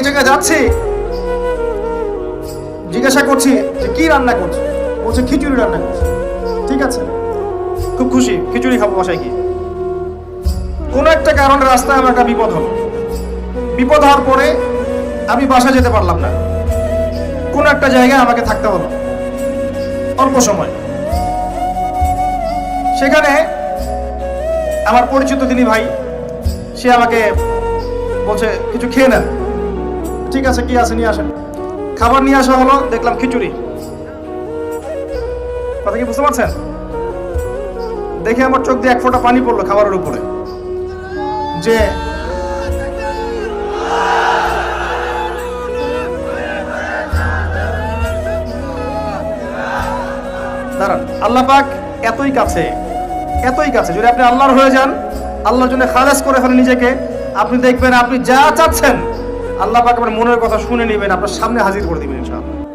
জায়গায় যাচ্ছি। জিজ্ঞাসা করছি যে কি রান্না করছে? বলছে, খিচুড়ি রান্না করছে। ঠিক আছে। খুব খুশি, খিচুড়ি খাব বাসায় গিয়ে। কোনো একটা কারণে রাস্তায় আমার একটা বিপদ হলো। বিপদ হওয়ার পরে আমি বাসা যেতে পারলাম না। কোনো একটা জায়গায় আমাকে থাকতে হলো। অল্প সময়। সেখানে আমার পরিচিত তিনি ভাই, সে আমাকে বলছে, কিছু খেয়ে নেন। ঠিক আছে, কি আছে, নিয়ে আসেন। খাবার নিয়ে আসা হলো, দেখলাম খিচুড়ি। কথা কি বুঝতে পারছেন? দেখে আমার চোখ দিয়ে এক ফোঁটা পানি পড়ল খাবারের উপরে। যে দাঁড়ান, আল্লাহ পাক এতই কাছে এতই কাছে। যদি আপনি আল্লাহর হয়ে যান, আল্লাহর জন্য খালাস করে ফেলেন নিজেকে, আপনি দেখবেন আপনি যা চাচ্ছেন আল্লাহ পাক আপনার মনের কথা শুনে নেবেন আপনার সামনে হাজির করে দিবেন ইনশাআল্লাহ।